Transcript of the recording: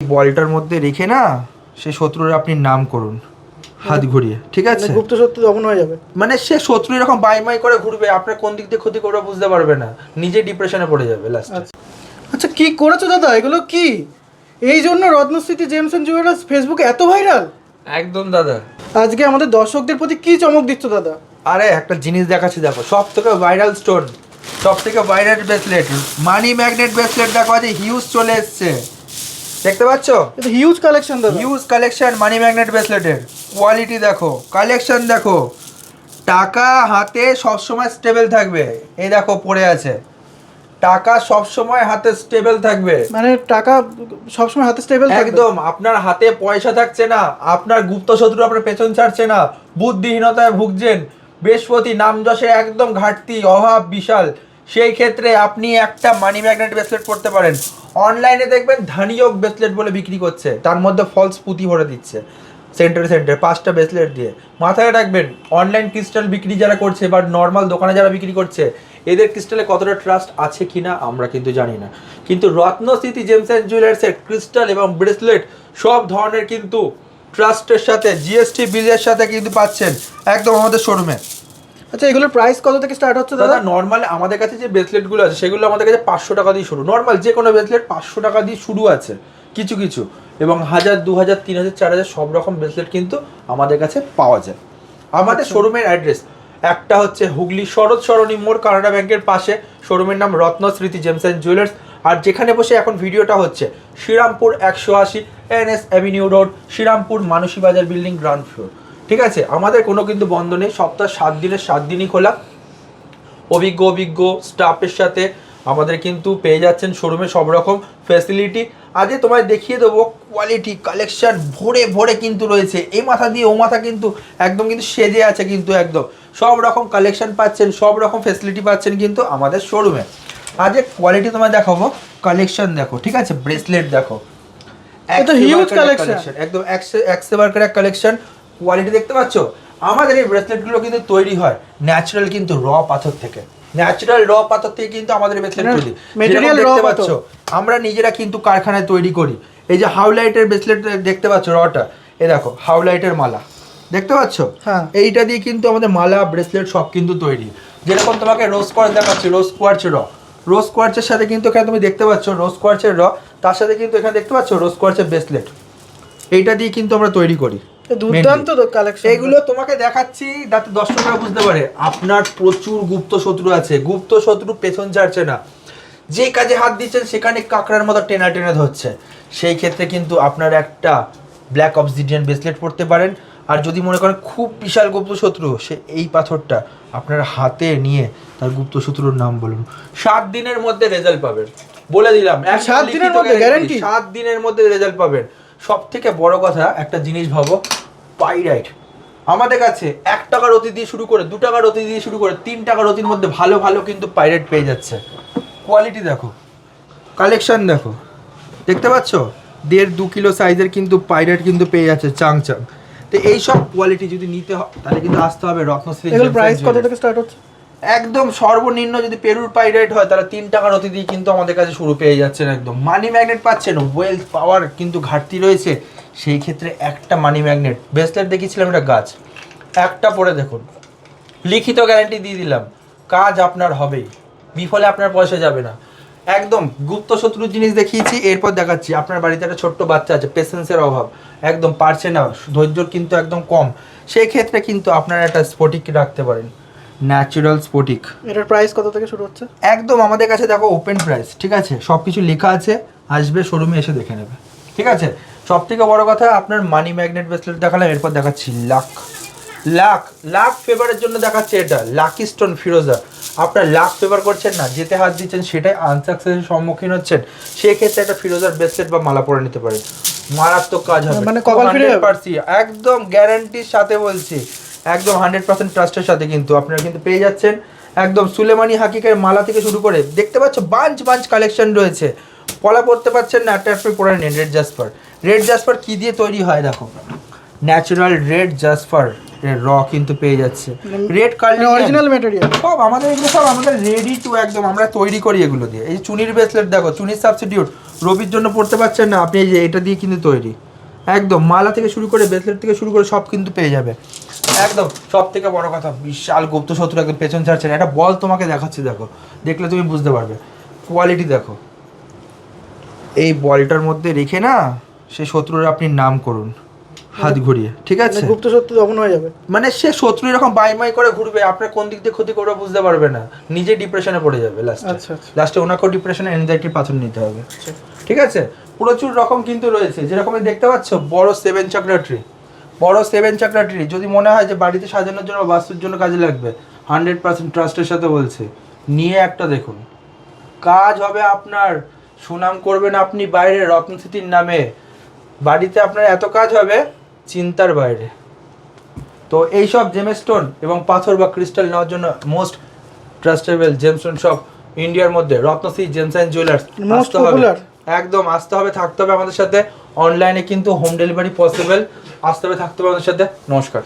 বলটার মধ্যে রেখে না সে শত্রুর আপনি নাম করুন হাত ঘুরিয়ে ঠিক আছে? মানে গুপ্ত শত্রু দমন হয়ে যাবে। মানে সে শত্রু এরকম বাই মাই করে ঘুরবে আপনার কোন দিক দিয়ে ক্ষতি করবে বুঝতে পারবে না নিজে ডিপ্রেশনে পড়ে যাবে লাস্টে আচ্ছা। আচ্ছা কি করেছ দাদা? এগুলো কি? এই জন্য রত্নস্থিতি জেমস অ্যান্ড জুয়েলার্স ফেসবুকে এত ভাইরাল একদম দাদা। আজকে আমাদের দর্শকদের প্রতি কি চমক দিচ্ছ দাদা? আরে একটা জিনিস দেখাচ্ছি দেখো সব থেকে ভাইরাল স্টোন সব থেকে viral bracelet money magnet bracelet দেখো আজ হিউজ চলে এসছে। দেখতে পাচ্ছ? এটা হিউজ কালেকশন দাদা। হিউজ কালেকশন মানি ম্যাগনেট ব্রেসলেটের কোয়ালিটি দেখো কালেকশন দেখো। টাকা হাতে সবসময় স্টেবল থাকবে। এই দেখো পড়ে আছে। টাকা সবসময় হাতে স্টেবল থাকবে। মানে টাকা সবসময় হাতে স্টেবল থাকবে? একদম আপনার হাতে পয়সা থাকছে না। আপনার গুপ্ত শত্রু আপনার পেছন ছাড়ছে না। বুদ্ধিহীনতায় ভুগছেন। বৃহস্পতি নাম যশে একদম ঘাটতি অভাব বিশাল। সেই ক্ষেত্রে আপনি একটা মানি ম্যাগনেট ব্রেসলেট করতে পারেন। অনলাইনে দেখবেন ধানিয়োগ ব্রেসলেট বলে বিক্রি করছে। তার মধ্যে ফলস পুঁতি ভরে দিচ্ছে। সেন্টারে সেন্টারে পাঁচটা ব্রেসলেট দিয়ে। মাথায় রাখবেন অনলাইন ক্রিস্টাল বিক্রি যারা করছে বা নর্মাল দোকানে যারা বিক্রি করছে, এদের ক্রিস্টালে কতটা ট্রাস্ট আছে কি না আমরা কিন্তু জানি না। কিন্তু রত্নস্থিতি জেমস অ্যান্ড জুয়েলার্সের ক্রিস্টাল এবং ব্রেসলেট সব ধরনের কিন্তু ট্রাস্টের সাথে জিএসটি বিলের সাথে কিন্তু পাচ্ছেন একদম আমাদের শোরুমে আচ্ছা এগুলোর প্রাইস কত থেকে স্টার্ট হচ্ছে দাদা? নর্মাল আমাদের কাছে যে ব্রেসলেটগুলো আছে সেগুলো আমাদের কাছে পাঁচশো টাকা দিয়ে শুরু। নর্মাল যে কোনো ব্রেসলেট পাঁচশো টাকা দিয়ে শুরু আছে কিছু কিছু। এবং হাজার দু হাজার তিন হাজার চার হাজার সব রকম ব্রেসলেট কিন্তু আমাদের কাছে পাওয়া যায়। আমাদের শোরুমের অ্যাড্রেস একটা হচ্ছে হুগলি শরৎ সরণী মোড় কানাডা ব্যাংকের পাশে। শোরুমের নাম রত্ন স্মৃতি জেমস অ্যান্ড জুয়েলার্স আর যেখানে বসে এখন ভিডিওটা হচ্ছে শ্রীরামপুর একশো আশি N S avenue road Srirampur Manasi বাজার বিল্ডিং গ্রাউন্ড ফ্লোর ঠিক আছে? আমাদের কোনো কিন্তু বন্ধ নেই। সপ্তাহ সাত দিনের সাত দিনই খোলা। অভিজ্ঞ অভিজ্ঞ স্টাফের সাথে আমাদের কিন্তু পেয়ে যাচ্ছেন শোরুমে সব রকম ফ্যাসিলিটি আজকে তোমায় দেখিয়ে দেবো কোয়ালিটি কালেকশন ভরে ভরে কিন্তু রয়েছে। এই মাথা দিয়ে ও মাথা কিন্তু একদম কিন্তু সেজে আছে কিন্তু একদম। সব রকম কালেকশন পাচ্ছেন সব রকম ফ্যাসিলিটি পাচ্ছেন কিন্তু আমাদের শোরুমে। আজকে কোয়ালিটি তোমায় দেখাবো। কালেকশন দেখো ঠিক আছে? ব্রেসলেট দেখো। একদম huge collection। একদম একশো বার্কের এক কালেকশন কোয়ালিটি দেখতে পাচ্ছ? আমাদের এই ব্রেসলেটগুলো কিন্তু তৈরি হয় ন্যাচারাল কিন্তু র পাথর থেকে। ন্যাচারাল র পাথর থেকে কিন্তু আমাদের ব্রেসলেট তৈরি। raw দেখতে পাচ্ছ আমরা নিজেরা কিন্তু কারখানায় তৈরি করি। এই যে হাউলাইটের ব্রেসলেট দেখতে পাচ্ছ রটা এ দেখো হাউলাইটের মালা। দেখতে পাচ্ছ? হ্যাঁ। এইটা দিয়ে কিন্তু আমাদের মালা ব্রেসলেট সব কিন্তু তৈরি। যেরকম তোমাকে রোজ কোয়ার্চ দেখাচ্ছি রোজ কোয়ার্চ র রোজ কোয়ার্চের সাথে কিন্তু এখানে তুমি দেখতে পাচ্ছ রোজ কোয়ার্চের র তার সাথে কিন্তু এখানে দেখতে পাচ্ছ রোজ কোয়ার্চের ব্রেসলেট এইটা দিয়ে কিন্তু আমরা তৈরি করি। দুর্দান্ত কালেকশন এগুলো তোমাকে দেখাচ্ছি যাতে দর্শকরা বুঝতে পারে। আপনার প্রচুর গুপ্ত শত্রু আছে। গুপ্ত শত্রু পেছন ছাড়ছে না। যে কাজে হাত দিচ্ছেন সেখানে কাঁকড়ার মতো টেনা টেনে ধরছে। সেই ক্ষেত্রে কিন্তু আপনার একটা ব্ল্যাক অবসিডিয়ান ব্রেসলেট পড়তে পারেন। আর যদি মনে করেন খুব বিশাল গুপ্ত শত্রু সে এই পাথরটা আপনার হাতে নিয়ে তার গুপ্ত শত্রুর নাম বলুন। সাত দিনের মধ্যে রেজাল্ট পাবেন। বলে দিলাম সাত দিনের মধ্যে guarantee? সাত দিনের মধ্যে রেজাল্ট পাবেন। সব থেকে বড় কথা একটা জিনিস ভাবো পাইরাইট আমাদের কাছে এক টাকার অতি দিয়ে শুরু করে দু টাকার অতি দিয়ে শুরু করে তিন টাকার অতির মধ্যে ভালো ভালো কিন্তু পাইরেট পেয়ে যাচ্ছে। কোয়ালিটি দেখো। কালেকশন দেখো। দেখতে পাচ্ছ? দেড় দু কিলো সাইজের কিন্তু পাইরেট কিন্তু পেয়ে যাচ্ছে চাং চাং। তো এইসব কোয়ালিটি যদি নিতে হয় তাহলে কিন্তু আসতে হবে রত্নশ্রী প্রাইস কত থেকে স্টার্ট হচ্ছে? একদম সর্বনিম্ন যদি পেরুর পাইরেট হয় তাহলে তিন টাকার অতি দিয়ে কিন্তু আমাদের কাছে শুরু পেয়ে যাচ্ছেন একদম। মানি ম্যাগনেট পাচ্ছেন ওয়েলথ পাওয়ার কিন্তু ঘাটতি রয়েছে। সেই ক্ষেত্রে একটা মানি ম্যাগনেট ব্রেসলেট দেখিয়েছিলাম এটা গাছ। একটা পরে দেখুন। লিখিত গ্যারান্টি দিয়ে দিলাম। কাজ আপনার হবেই। বিফলে আপনার পয়সা যাবে না। একদম গুপ্ত শত্রুর জিনিস দেখিয়েছি এরপর দেখাচ্ছি। আপনার বাড়িতে একটা ছোট্ট বাচ্চা আছে পেশেন্সের অভাব। একদম পারছে না ধৈর্য কিন্তু একদম কম। সেই ক্ষেত্রে কিন্তু আপনারা একটা স্ফটিক রাখতে পারেন। ন্যাচারাল স্ফটিক এটার প্রাইস কত থেকে শুরু হচ্ছে? একদম আমাদের কাছে দেখো ওপেন প্রাইস ঠিক আছে? সব কিছু লেখা আছে আসবে শোরুমে এসে দেখে নেবে। ঠিক আছে? সব থেকে বড় কথা আপনার মানি ম্যাগনেট ব্রেসলেট দেখালাম এরপর দেখাচ্ছি লাক লাক লাক ফেভারের জন্য দেখাচ্ছে এটা লাকি স্টোন ফিরোজা আপনার লাক ফেভার করছেন না যেতে হাত দিচ্ছেন সেটাই আনসাকসেসের সম্মুখীন হচ্ছেন সেক্ষেত্রে একটা ফিরোজার ব্রেসলেট বা মালা পরে নিতে পারেন। মারাত্মক কাজ হবে। মানে কপাল ফিরে? 100% একদম গ্যারান্টির সাথে বলছি। একদম হান্ড্রেড পার্সেন্ট ট্রাস্টের সাথে কিন্তু আপনারা কিন্তু পেয়ে যাচ্ছেন। একদম সুলেমানি হাকিকের মালা থেকে শুরু করে দেখতে পাচ্ছ বাঞ্চ বাঞ্চ কালেকশন রয়েছে। পলা পড়তে পারছেন না একটা পরে নিন রেড জাসপার রেড জাসপার কি দিয়ে তৈরি হয় দেখো? ন্যাচারাল রেড জাসপার র কিন্তু পেয়ে যাচ্ছে। রেড কালার অরিজিনাল ম্যাটেরিয়াল সব আমাদের এগুলো সব আমাদের রেডি টু একদম আমরা তৈরি করি এগুলো দিয়ে। এই চুনির ব্রেসলেট দেখো চুনির সাবস্টিটিউট রবির জন্য পড়তে পারছেন না আপনি এই যে এটা দিয়ে কিন্তু তৈরি। একদম মালা থেকে শুরু করে ব্রেসলেট থেকে শুরু করে সব কিন্তু পেয়ে যাবে। একদম সব থেকে বড় কথা বিশাল গুপ্ত শত্রু একদম পেছন ছাড়ছে না একটা বল তোমাকে দেখাচ্ছি দেখো দেখলে তুমি বুঝতে পারবে। কোয়ালিটি দেখো। এই বলটার মধ্যে রেখে না সেই শত্রুর আপনি নাম করুন। হাত ঘুরিয়ে ঠিক আছে? মানে গুপ্ত শত্রু দমন হয়ে যাবে। মানে সে শত্রু এরকম বাই মাই করে ঘুরবে আপনার কোন দিক দিয়ে ক্ষতি করবে বুঝতে পারবে না। নিজে ডিপ্রেশনে পড়ে যাবে লাস্টে আচ্ছা, আচ্ছা। লাস্টে ওনাকেও ডিপ্রেশনে এনজাইটির পাথর নিতে হবে। ঠিক আছে? প্রচুর রকম কিন্তু রয়েছে। যেরকম দেখতে পাচ্ছ বড় সেভেন চাকরা ট্রি বড় সেভেন চাকরা ট্রি যদি মনে হয় যে বাড়িতে সাজানোর জন্য বা বাস্তুর জন্য কাজে লাগবে হান্ড্রেড পার্সেন্ট ট্রাস্টের সাথে বলছে। নিয়ে একটা দেখুন। কাজ হবে আপনার। সুনাম করবেন আপনি বাইরে রত্নস্থিতির নামে। বাড়িতে আপনার এত কাজ হবে চিন্তার বাইরে। তো এইসব জেমস্টোন এবং পাথর বা ক্রিস্টাল নেওয়ার জন্য মোস্ট ট্রাস্টেবল জেমস্টোন শপ ইন্ডিয়ার মধ্যে রত্নশ্রী জেমস অ্যান্ড জুয়েলার্স আসতে হবে। একদম আসতে হবে থাকতে হবে আমাদের সাথে। অনলাইনে কিন্তু হোম ডেলিভারি পসিবল আসতে হবে থাকতে হবে আমাদের সাথে। নমস্কার।